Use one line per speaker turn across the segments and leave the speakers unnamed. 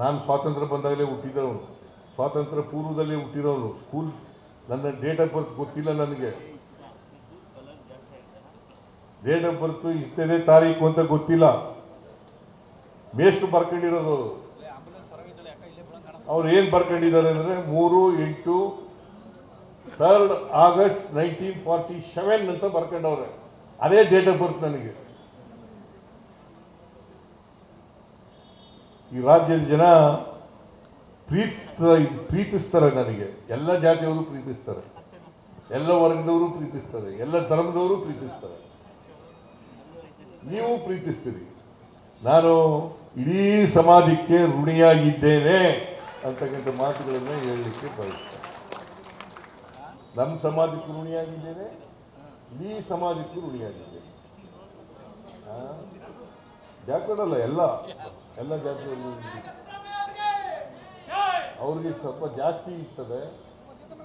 ನಾನು ಸ್ವಾತಂತ್ರ್ಯ ಬಂದಾಗಲೇ ಹುಟ್ಟಿದವನು. ಸ್ವಾತಂತ್ರ್ಯ ಪೂರ್ವದಲ್ಲೇ ಹುಟ್ಟಿರೋನು. ಸ್ಕೂಲ್, ನನ್ನ ಡೇಟ್ ಆಫ್ ಬರ್ತ್ ಗೊತ್ತಿಲ್ಲ ನನಗೆ. ಡೇಟ್ ಆಫ್ ಬರ್ತ್ ಇಷ್ಟೇ ತಾರೀಕು ಅಂತ ಗೊತ್ತಿಲ್ಲ. ಮೇಷ್ಟು ಬರ್ಕೊಂಡಿರೋದು. ಅವ್ರು ಏನು ಬರ್ಕೊಂಡಿದ್ದಾರೆ ಅಂದರೆ ಮೂರು, ಎಂಟು third August nineteen forty seven ಅಂತ ಬರ್ಕೊಂಡವ್ರೆ. ಅದೇ ಡೇಟ್ ಆಫ್ ಬರ್ತ್ ನನಗೆ. ಈ ರಾಜ್ಯದ ಜನ ಪ್ರೀತಿಸ್ತಾರೆ ಪ್ರೀತಿಸ್ತಾರೆ ನನಗೆ. ಎಲ್ಲ ಜಾತಿಯವರು ಪ್ರೀತಿಸ್ತಾರೆ. ಎಲ್ಲ ವರ್ಗದವರು ಪ್ರೀತಿಸ್ತಾರೆ. ಎಲ್ಲ ಧರ್ಮದವರು ಪ್ರೀತಿಸ್ತಾರೆ. ನೀವು ಪ್ರೀತಿಸ್ತೀರಿ. ನಾನು ಇಡೀ ಸಮಾಜಕ್ಕೆ ಋಣಿಯಾಗಿದ್ದೇನೆ ಅಂತಕ್ಕಂಥ ಮಾತುಗಳನ್ನು ಹೇಳಲಿಕ್ಕೆ ಬಯಸ್ತೇನೆ. ನಮ್ಮ ಸಮಾಜಕ್ಕೂ ಋಣಿಯಾಗಿದ್ದೇನೆ? ಇಡೀ ಸಮಾಜಕ್ಕೂ ಋಣಿಯಾಗಿದ್ದೇನೆ. ಅಲ್ಲ ಎಲ್ಲ ಎಲ್ಲ ಜಾತಿಯವರು ಅವ್ರಿಗೆ ಸ್ವಲ್ಪ ಜಾಸ್ತಿ ಇರ್ತದೆ.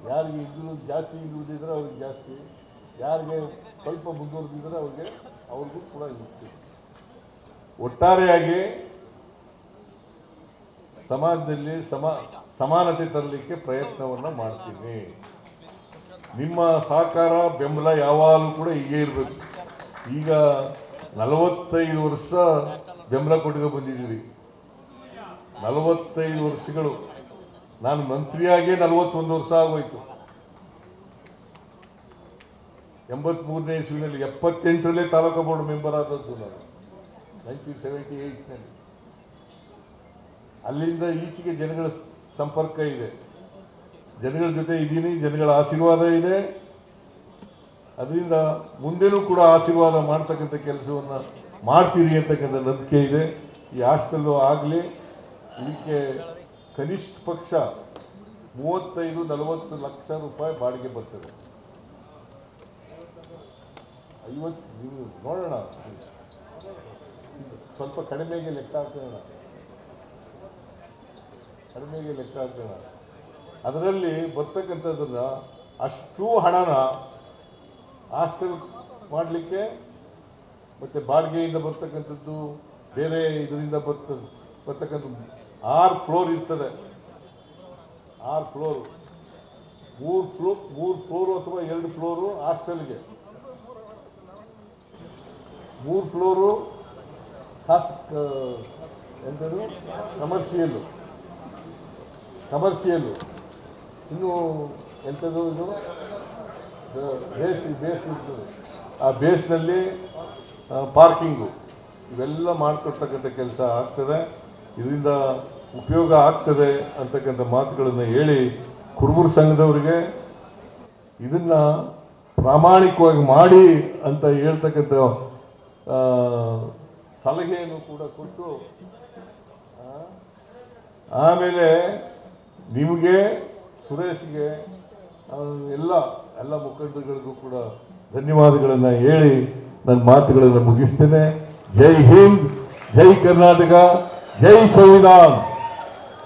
ಯಾರಿಗೆ ಇದ್ರು ಜಾಸ್ತಿ ಇರುವುದಿದ್ರೆ ಅವ್ರಿಗೆ ಜಾಸ್ತಿ. ಯಾರಿಗೆ ಸ್ವಲ್ಪ ಮುಂದುವರೆದಿದ್ರೆ ಅವ್ರಿಗೆ, ಅವ್ರಿಗೂ ಕೂಡ ಇರುತ್ತೆ. ಒಟ್ಟಾರೆಯಾಗಿ ಸಮಾಜದಲ್ಲಿ ಸಮ, ಸಮಾನತೆ ತರಲಿಕ್ಕೆ ಪ್ರಯತ್ನವನ್ನು ಮಾಡ್ತೀನಿ. ನಿಮ್ಮ ಸಹಕಾರ, ಬೆಂಬಲ ಯಾವಾಗಲೂ ಕೂಡ ಹೀಗೆ ಇರಬೇಕು. ಈಗ ನಲವತ್ತೈದು ವರ್ಷ ಬೆಂಬಲ ಕೊಟ್ಟಿದ್ದು ಬಂದಿದ್ದೀರಿ. ನಲವತ್ತೈದು ವರ್ಷಗಳು. ನಾನು ಮಂತ್ರಿಯಾಗೇ ನಲವತ್ತೊಂದು ವರ್ಷ ಆಗೋಯ್ತು. ಎಂಬತ್ಮೂರನೇ ಇಸ್ವಿನಲ್ಲಿ ಎಪ್ಪತ್ತೆಂಟರಲ್ಲೇ ತಾಲೂಕು ಬೋರ್ಡ್ ಮೆಂಬರ್ ಆದದ್ದು ನಾನು ನೈನ್ಟೀನ್ ಸೆವೆಂಟಿ ಏಯ್ಟ್ನಲ್ಲಿ ಅಲ್ಲಿಂದ ಈಚೆಗೆ ಜನಗಳ ಸಂಪರ್ಕ ಇದೆ. ಜನಗಳ ಜೊತೆ ಇದ್ದೀನಿ, ಜನಗಳ ಆಶೀರ್ವಾದ ಇದೆ. ಅದರಿಂದ ಮುಂದೆನೂ ಕೂಡ ಆಶೀರ್ವಾದ ಮಾಡ್ತಕ್ಕಂಥ ಕೆಲಸವನ್ನು ಮಾಡ್ತೀರಿ ಅಂತಕ್ಕಂಥ ನಂಬಿಕೆ ಇದೆ. ಈ ಹಾಸ್ಟೆಲ್ಲು ಆಗಲಿ ಇದಕ್ಕೆ ಕನಿಷ್ಠ ಪಕ್ಷ ಮೂವತ್ತೈದು, ನಲವತ್ತು ಲಕ್ಷ ರೂಪಾಯಿ ಬಾಡಿಗೆ ಬರ್ತದೆ. ಐವತ್ತು ನೀವು ನೋಡೋಣ. ಸ್ವಲ್ಪ ಕಡಿಮೆಗೆ ಲೆಕ್ಕ ಹಾಕೋಣ. ಕಡಿಮೆಗೆ ಲೆಕ್ಕ ಹಾಕೋಣ. ಅದರಲ್ಲಿ ಬರ್ತಕ್ಕಂಥದ್ದನ್ನು ಅಷ್ಟು ಹಣನ ಹಾಸ್ಟೆಲ್ ಮಾಡಲಿಕ್ಕೆ ಮತ್ತು ಬಾಡಿಗೆಯಿಂದ ಬರ್ತಕ್ಕಂಥದ್ದು, ಬೇರೆ ಇದರಿಂದ ಬರ್ತ ಬರ್ತಕ್ಕಂಥ ಆರು ಫ್ಲೋರ್ ಇರ್ತದೆ. ಆರು ಫ್ಲೋರು ಮೂರು ಫ್ಲೋ ಮೂರು ಫ್ಲೋರು ಅಥವಾ ಎರಡು ಫ್ಲೋರು ಹಾಸ್ಟೆಲ್ಗೆ. ಮೂರು ಫ್ಲೋರು ಖಾಸ್ ಎಂಥದ್ದು ಕಮರ್ಷಿಯಲ್ಲು ಕಮರ್ಷಿಯಲ್ಲು ಇನ್ನು ಎಂಥದ್ದು ಇದು? ಬೇಸ್ ಬೇಸ್ ಆ ಬೇಸ್ನಲ್ಲಿ ಪಾರ್ಕಿಂಗು, ಇವೆಲ್ಲ ಮಾಡಿಕೊಡ್ತಕ್ಕಂಥ ಕೆಲಸ ಆಗ್ತದೆ. ಇದರಿಂದ ಉಪಯೋಗ ಆಗ್ತದೆ ಅಂತಕ್ಕಂಥ ಮಾತುಗಳನ್ನು ಹೇಳಿ ಕುರುಬುರು ಸಂಘದವರಿಗೆ ಇದನ್ನು ಪ್ರಾಮಾಣಿಕವಾಗಿ ಮಾಡಿ ಅಂತ ಹೇಳ್ತಕ್ಕಂಥ ಸಲಹೆಯನ್ನು ಕೂಡ ಕೊಟ್ಟು ಆಮೇಲೆ ನಿಮಗೆ, ಸುರೇಶ್ಗೆ ಎಲ್ಲ ಎಲ್ಲ ಮುಖಂಡರುಗಳಿಗೂ ಕೂಡ ಧನ್ಯವಾದಗಳನ್ನು ಹೇಳಿ ನನ್ನ ಮಾತುಗಳನ್ನು ಮುಗಿಸ್ತೇನೆ. ಜೈ ಹಿಂದ್ ಜೈ ಕರ್ನಾಟಕ ಜೈ ಸಂವಿಧಾನ್.